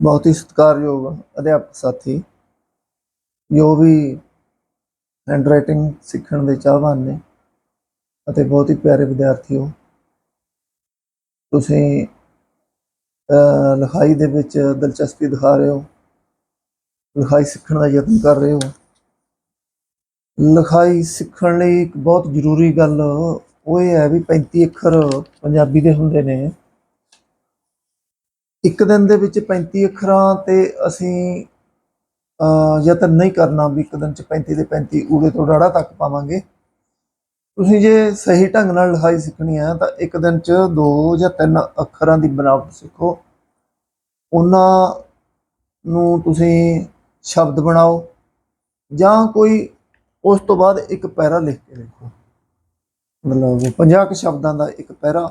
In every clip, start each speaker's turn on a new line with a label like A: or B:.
A: ਬਹੁਤ ਹੀ ਸਤਿਕਾਰਯੋਗ ਅਧਿਆਪਕ ਸਾਥੀ। ਜੋ ਵੀ ਹੈਂਡਰਾਈਟਿੰਗ ਸਿੱਖਣ ਦੇ ਚਾਹਵਾਨ ਨੇ ਅਤੇ ਬਹੁਤ ਹੀ ਪਿਆਰੇ ਵਿਦਿਆਰਥੀ ਹੋ ਤੁਸੀਂ ਲਿਖਾਈ ਦੇ ਵਿੱਚ ਦਿਲਚਸਪੀ ਦਿਖਾ ਰਹੇ ਹੋ, ਲਿਖਾਈ ਸਿੱਖਣ ਦਾ ਯਤਨ ਕਰ ਰਹੇ ਹੋ। ਲਿਖਾਈ ਸਿੱਖਣ ਲਈ ਇੱਕ ਬਹੁਤ ਜ਼ਰੂਰੀ ਗੱਲ ਉਹ ਇਹ ਹੈ ਵੀ 35 ਅੱਖਰ ਪੰਜਾਬੀ ਦੇ ਹੁੰਦੇ ਨੇ। ਇੱਕ ਦਿਨ ਦੇ ਵਿੱਚ 35 ਅੱਖਰਾਂ ਤੇ ਅਸੀਂ ਯਤਨ ਨਹੀਂ ਕਰਨਾ ਵੀ ਇੱਕ ਦਿਨ ਚ 35 ਦੇ 35 ਊੜੇ ਤੋਂ ਡਾੜਾ ਤੱਕ ਪਾਵਾਂਗੇ। ਤੁਸੀਂ ਜੇ ਸਹੀ ਢੰਗ ਨਾਲ ਲਿਖਾਈ ਸਿੱਖਣੀ ਹੈ ਤਾਂ ਇੱਕ ਦਿਨ ਚ ਦੋ ਜਾਂ ਤਿੰਨ ਅੱਖਰਾਂ ਦੀ ਬਣਾਵਟ ਸਿੱਖੋ। ਉਹਨਾਂ ਨੂੰ ਤੁਸੀਂ ਸ਼ਬਦ ਬਣਾਓ, ਜਾਂ ਕੋਈ ਉਸ ਤੋਂ ਬਾਅਦ ਇੱਕ ਪੈਰਾ ਲਿਖ ਕੇ ਲਿਖੋ। ਮਤਲਬ 50 ਕੁ ਸ਼ਬਦਾਂ ਦਾ ਇੱਕ ਪੈਰਾ,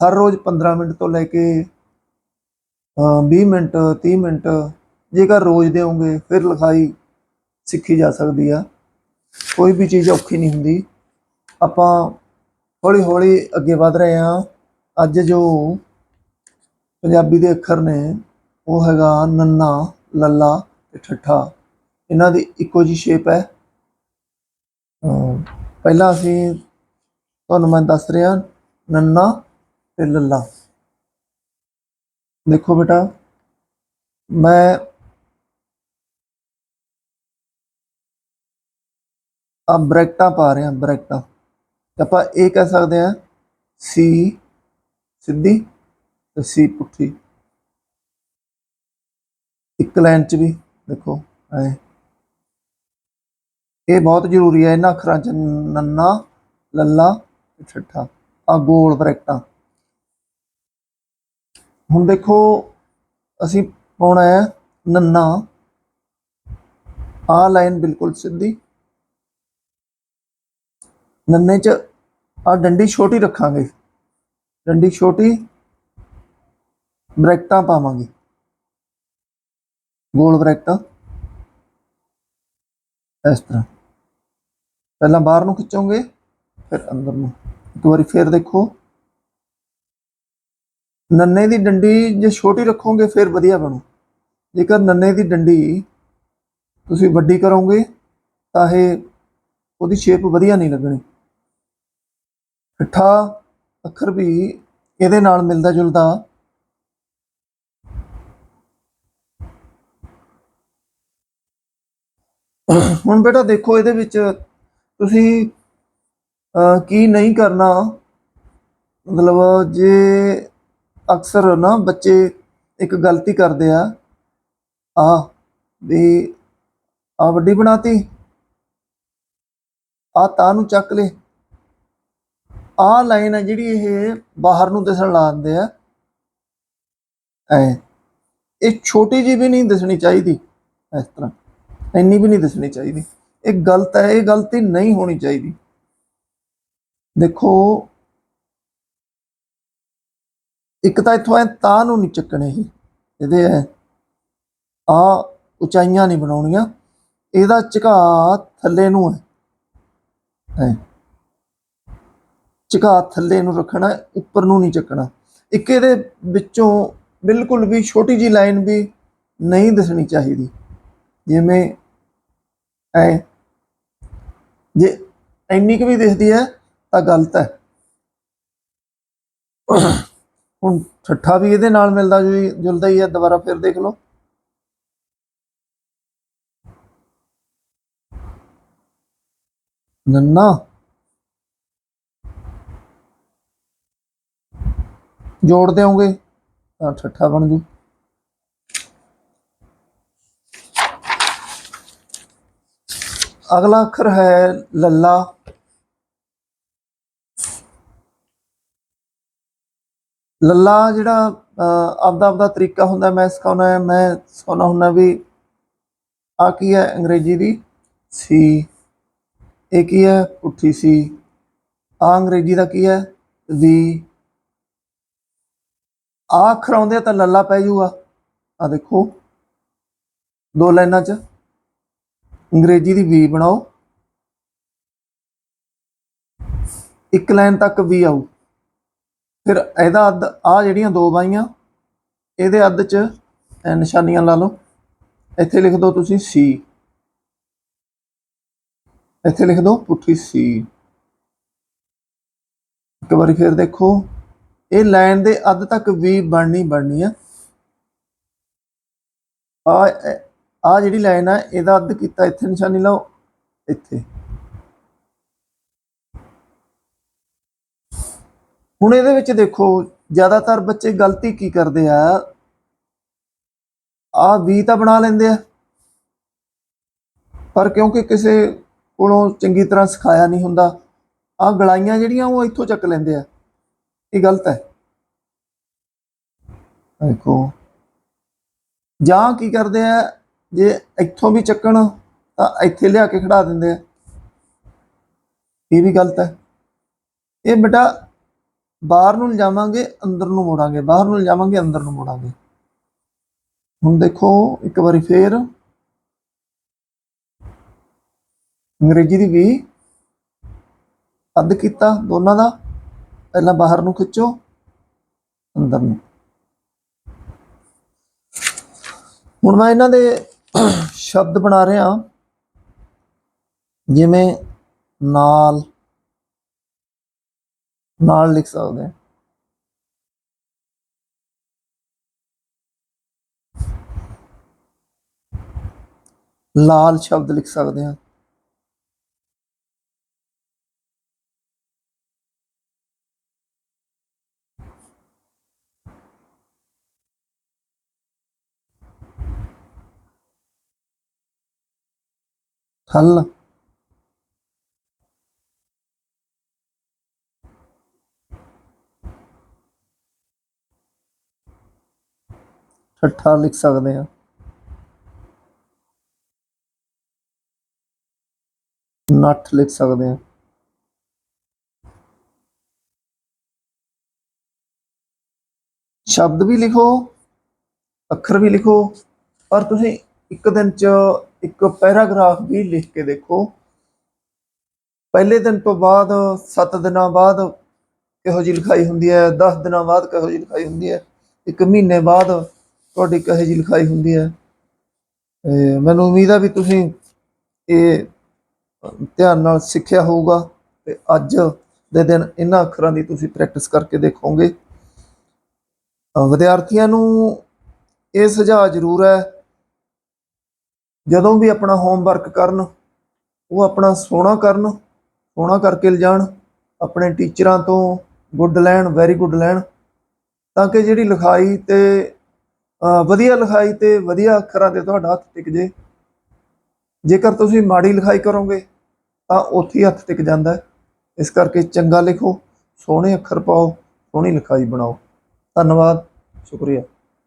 A: ਹਰ ਰੋਜ਼ 15 ਮਿੰਟ ਤੋਂ ਲੈ ਕੇ 20 ਮਿੰਟ 30 ਮਿੰਟ, ਜੇਕਰ ਰੋਜ਼ ਦੇਵੋਗੇ, ਫਿਰ ਲਿਖਾਈ ਸਿੱਖੀ ਜਾ ਸਕਦੀ ਆ। ਕੋਈ ਵੀ ਚੀਜ਼ ਔਖੀ ਨਹੀਂ ਹੁੰਦੀ। ਆਪਾਂ ਹੌਲੀ ਹੌਲੀ ਅੱਗੇ ਵਧ ਰਹੇ ਹਾਂ। ਅੱਜ ਜੋ ਪੰਜਾਬੀ ਦੇ ਅੱਖਰ ਨੇ, ਉਹ ਹੈਗਾ ਨੰਨਾ, ਲੱਲਾ ਤੇ ਠੱਠਾ। ਇਹਨਾਂ ਦੀ ਇੱਕੋ ਜੀ ਸ਼ੇਪ ਹੈ। ਪਹਿਲਾਂ ਅਸੀਂ ਤੁਹਾਨੂੰ ਮੈਂ ਦੱਸ ਰਿਹਾ, ਨੰਨਾ ਤੇ ਲੱਲਾ। ਦੇਖੋ ਬੇਟਾ, ਮੈਂ ਆ ਬ੍ਰੈਕਟਾਂ ਪਾ ਰਿਹਾ, ਬ੍ਰੈਕਟਾਂ। ਆਪਾਂ ਇਹ ਕਹਿ ਸਕਦੇ ਹਾਂ ਸੀ ਸਿੱਧੀ ਤੇ ਸੀ ਪੁੱਠੀ। ਇੱਕ ਲਾਈਨ ਚ ਵੀ ਦੇਖੋ, ਐ। ਇਹ ਬਹੁਤ ਜ਼ਰੂਰੀ ਹੈ, ਇਹਨਾਂ ਅੱਖਰਾਂ ਚ ਨੰਨਾ, ਲੱਲਾ ਤੇ ਠੱਠਾ। ਆ ਗੋਲ ਬ੍ਰੈਕਟਾਂ। ਹੁਣ ਦੇਖੋ, ਅਸੀਂ ਪਾਉਣਾ ਹੈ ਨੰਨਾ। ਆ ਲਾਈਨ ਬਿਲਕੁਲ ਸਿੱਧੀ। ਨੰਨੇ ਚ ਆ ਡੰਡੀ ਛੋਟੀ ਰੱਖਾਂਗੇ। ਡੰਡੀ ਛੋਟੀ, ਬ੍ਰੈਕਟਾਂ ਪਾਵਾਂਗੇ। ਗੋਲ ਬ੍ਰੈਕਟਾਂ। ਇਸ ਤਰ੍ਹਾਂ। ਪਹਿਲਾਂ ਬਾਹਰ ਨੂੰ ਖਿੱਚੋਗੇ, ਫਿਰ ਅੰਦਰ ਨੂੰ। ਇੱਕ ਵਾਰੀ ਫੇਰ ਦੇਖੋ। ਨੰਨੇ ਦੀ ਡੰਡੀ ਜੇ ਛੋਟੀ ਰੱਖੋਗੇ, ਫਿਰ ਵਧੀਆ ਬਣੂ। ਜੇਕਰ ਨੰਨੇ ਦੀ ਡੰਡੀ ਤੁਸੀਂ ਵੱਡੀ ਕਰੋਗੇ, ਤਾਂ ਇਹ ਉਹਦੀ ਸ਼ੇਪ ਵਧੀਆ ਨਹੀਂ ਲੱਗਣੀ। ਠੱਠਾ, ਅੱਖਰ ਵੀ ਇਹਦੇ ਨਾਲ ਮਿਲਦਾ ਜੁਲਦਾ। ਹੁਣ ਬੇਟਾ ਦੇਖੋ, ਇਹਦੇ ਵਿੱਚ ਤੁਸੀਂ ਕੀ ਨਹੀਂ ਕਰਨਾ? ਮਤਲਬ ਜੇ ਅਕਸਰ ਨਾ ਬੱਚੇ ਇੱਕ ਗਲਤੀ ਕਰਦੇ ਆ। ਆ, ਵੀ ਆ ਵੱਡੀ ਬਣਾਤੀ। ਆ ਤਾਂ ਨੂੰ ਚੱਕ ਲੈ। ਆ ਲਾਈਨ ਹੈ ਜਿਹੜੀ ਇਹ ਬਾਹਰ ਨੂੰ ਦਿਸਣ ਲਾਉਂਦੇ ਆ। ਐ। ਇਹ ਛੋਟੀ ਜੀ ਵੀ ਨਹੀਂ ਦਿਸਣੀ ਚਾਹੀਦੀ। ਇਸ ਤਰ੍ਹਾਂ। ਇੰਨੀ ਵੀ ਨਹੀਂ ਦਿਸਣੀ ਚਾਹੀਦੀ। ਇਹ ਗਲਤ ਹੈ, ਇਹ ਗਲਤੀ ਨਹੀਂ ਹੋਣੀ ਚਾਹੀਦੀ। ਦੇਖੋ ਇੱਕ ਤਾਂ ਇੱਥੋਂ ਐ ਤਾਂ ਨੂੰ ਨਹੀਂ ਚੱਕਣੇ ਹੀ ਇਹਦੇ ਐ ਆ ਉਚਾਈਆਂ ਨਹੀਂ ਬਣਾਉਣੀਆਂ। ਇਹਦਾ ਝੁਕਾ ਥੱਲੇ ਨੂੰ ਹੈ ਐ। ਝੁਕਾ ਥੱਲੇ ਨੂੰ ਰੱਖਣਾ, ਉੱਪਰ ਨੂੰ ਨਹੀਂ ਚੱਕਣਾ। ਇੱਕ ਇਹਦੇ ਵਿੱਚੋਂ ਬਿਲਕੁਲ ਵੀ ਛੋਟੀ ਜੀ ਲਾਈਨ ਵੀ ਨਹੀਂ ਦਿਸਣੀ ਚਾਹੀਦੀ। ਜਿਵੇਂ ਐ। ਜੇ ਇੰਨੀ ਕੁ ਵੀ ਦਿਸਦੀ ਹੈ ਤਾਂ ਗਲਤ ਹੈ ਹੁਣ ਠੱਠਾ ਵੀ ਇਹਦੇ ਨਾਲ ਮਿਲਦਾ ਜੁਲ- ਜੁਲਦਾ ਹੀ ਹੈ ਦੁਬਾਰਾ ਫਿਰ ਦੇਖ ਲਓ। ਨੰਨਾ। ਜੋੜ ਦਿਓਗੇ, ਤਾਂ ਠੱਠਾ ਬਣ ਜੂ। ਅਗਲਾ ਅੱਖਰ ਹੈ ਲੱਲਾ। ਲੱਲਾ ਜਿਹੜਾ ਆਪਦਾ ਆਪਦਾ ਤਰੀਕਾ ਹੁੰਦਾ, ਮੈਂ ਸਿਖਾਉਣਾ ਮੈਂ ਸਿਖਾਉਣਾ ਹੁੰਦਾ ਵੀ ਆ ਕੀ ਹੈ ਅੰਗਰੇਜ਼ੀ ਦੀ? ਸੀ। ਇਹ ਕੀ ਹੈ? ਪੁੱਠੀ ਸੀ। ਆ ਅੰਗਰੇਜ਼ੀ ਦਾ ਕੀ ਹੈ? ਵੀ। ਆ ਅੱਖਰ ਆਉਂਦੇ ਆ ਤਾਂ ਲੱਲਾ ਪੈ ਜੂਗਾ। ਆ ਦੇਖੋ। ਦੋ ਲਾਈਨਾਂ 'ਚ। ਅੰਗਰੇਜ਼ੀ ਦੀ ਵੀ ਬਣਾਓ। ਇੱਕ ਲਾਈਨ ਤੱਕ ਵੀ ਆਊ। ਫਿਰ ਇਹਦਾ ਅੱਧ ਆ ਜਿਹੜੀਆਂ ਦੋ ਬਾਈਆਂ, ਇਹਦੇ ਅੱਧ 'ਚ ਨਿਸ਼ਾਨੀਆਂ ਲਾ ਲਓ। ਇੱਥੇ ਲਿਖ ਦਿਓ ਤੁਸੀਂ ਸੀ ਇੱਥੇ ਲਿਖ ਦਿਓ ਪੁੱਠੀ ਸੀ ਇੱਕ ਵਾਰੀ ਫਿਰ ਦੇਖੋ, ਇਹ ਲਾਈਨ ਦੇ ਅੱਧ ਤੱਕ ਵੀ ਬਣਨੀ ਬਣਨੀ ਆ। ਆ ਆ ਜਿਹੜੀ ਲਾਈਨ ਆ, ਇਹਦਾ ਅੱਧ ਕੀਤਾ, ਇੱਥੇ ਨਿਸ਼ਾਨੀ ਲਾਓ, ਇੱਥੇ। ਹੁਣ ਇਹਦੇ ਵਿੱਚ ਦੇਖੋ, ਜ਼ਿਆਦਾਤਰ ਬੱਚੇ ਗਲਤੀ ਕੀ ਕਰਦੇ ਆ? ਆ ਵੀ ਤਾਂ ਬਣਾ ਲੈਂਦੇ ਆ। ਪਰ ਕਿਉਂਕਿ ਕਿਸੇ ਕੋਲੋਂ ਚੰਗੀ ਤਰ੍ਹਾਂ ਸਿਖਾਇਆ ਨਹੀਂ ਹੁੰਦਾ ਆ ਗਲਾਈਆਂ ਜਿਹੜੀਆਂ ਉਹ ਇੱਥੋਂ ਚੱਕ ਲੈਂਦੇ ਆ। ਇਹ ਗਲਤ ਹੈ। ਦੇਖੋ। ਜਾਂ ਕੀ ਕਰਦੇ ਆ, ਜੇ ਇੱਥੋਂ ਵੀ ਚੱਕਣ, ਤਾਂ ਇੱਥੇ ਲਿਆ ਕੇ ਖੜਾ ਦਿੰਦੇ ਆ। ਇਹ ਵੀ ਗਲਤ ਹੈ। ਇਹ ਬੇਟਾ ਬਾਹਰ ਨੂੰ ਲਿਜਾਵਾਂਗੇ, ਅੰਦਰ ਨੂੰ ਮੋੜਾਂਗੇ। ਬਾਹਰ ਨੂੰ ਲਿਜਾਵਾਂਗੇ, ਅੰਦਰ ਨੂੰ ਮੋੜਾਂਗੇ। ਹੁਣ ਦੇਖੋ, ਇੱਕ ਵਾਰੀ ਫੇਰ ਅੰਗਰੇਜ਼ੀ ਦੀ ਵੀ ਅੱਧ ਕੀਤਾ ਦੋਨਾਂ ਦਾ। ਪਹਿਲਾਂ ਬਾਹਰ ਨੂੰ ਖਿੱਚੋ, ਅੰਦਰ ਨੂੰ। ਹੁਣ ਮੈਂ ਇਹਨਾਂ ਦੇ ਸ਼ਬਦ ਬਣਾ ਰਿਹਾ, ਜਿਵੇਂ ਨਾਲ ਨਾਲ ਲਿਖ ਸਕਦੇ ਹਾਂ। ਲਾਲ ਸ਼ਬਦ ਲਿਖ ਸਕਦੇ ਹਾਂ। ਹੱਲ ਠੱਠਾ ਲਿਖ ਸਕਦੇ ਹਾਂ। ਨੱਠ ਲਿਖ ਸਕਦੇ ਹਾਂ। ਸ਼ਬਦ ਵੀ ਲਿਖੋ, ਅੱਖਰ ਵੀ ਲਿਖੋ ਪਰ ਤੁਸੀਂ ਇੱਕ ਦਿਨ ਚ ਇੱਕ ਪੈਰਾਗ੍ਰਾਫ ਵੀ ਲਿਖ ਕੇ ਦੇਖੋ। ਪਹਿਲੇ ਦਿਨ ਤੋਂ ਬਾਅਦ 7 ਦਿਨਾਂ ਬਾਅਦ ਕਿਹੋ ਜਿਹੀ ਲਿਖਾਈ ਹੁੰਦੀ ਹੈ 10 ਦਿਨਾਂ ਬਾਅਦ ਕਿਹੋ ਜਿਹੀ ਲਿਖਾਈ ਹੁੰਦੀ ਹੈ, ਇੱਕ ਮਹੀਨੇ ਬਾਅਦ ਤੁਹਾਡੀ ਕਿਹੋ ਜਿਹੀ ਲਿਖਾਈ ਹੁੰਦੀ ਹੈ। ਤੇ ਮੈਨੂੰ ਉਮੀਦ ਆ ਵੀ ਤੁਸੀਂ ਇਹ ਧਿਆਨ ਨਾਲ ਸਿੱਖਿਆ ਹੋਊਗਾ ਤੇ ਅੱਜ ਦੇ ਦਿਨ ਇਹਨਾਂ ਅੱਖਰਾਂ ਦੀ ਤੁਸੀਂ ਪ੍ਰੈਕਟਿਸ ਕਰਕੇ ਦੇਖੋਗੇ। ਵਿਦਿਆਰਥੀਆਂ ਨੂੰ ਇਹ ਸੁਝਾਅ ਜ਼ਰੂਰ ਹੈ, ਜਦੋਂ ਵੀ ਆਪਣਾ ਹੋਮਵਰਕ ਕਰਨ, ਉਹ ਆਪਣਾ ਸੋਹਣਾ ਕਰਨ, ਸੋਹਣਾ ਕਰਕੇ ਲਿਜਾਣ, ਆਪਣੇ ਟੀਚਰਾਂ ਤੋਂ ਗੁੱਡ ਲੈਣ ਵੈਰੀ ਗੁੱਡ ਲੈਣ, ਤਾਂ ਕਿ ਜਿਹੜੀ ਲਿਖਾਈ ਤੇ ਵਧੀਆ ਲਿਖਾਈ ਤੇ ਵਧੀਆ ਅੱਖਰਾਂ ਤੇ ਤੁਹਾਡਾ ਹੱਥ ਟਿਕ ਜੇ। ਜੇਕਰ ਤੁਸੀਂ ਮਾੜੀ ਲਿਖਾਈ ਕਰੋਗੇ, ਤਾਂ ਉੱਥੇ ਹੀ ਹੱਥ ਟਿਕ ਜਾਂਦਾ ਇਸ ਕਰਕੇ ਚੰਗਾ ਲਿਖੋ, ਸੋਹਣੇ ਅੱਖਰ ਪਾਓ, ਸੋਹਣੀ ਲਿਖਾਈ ਬਣਾਓ। ਧੰਨਵਾਦ, ਸ਼ੁਕਰੀਆ।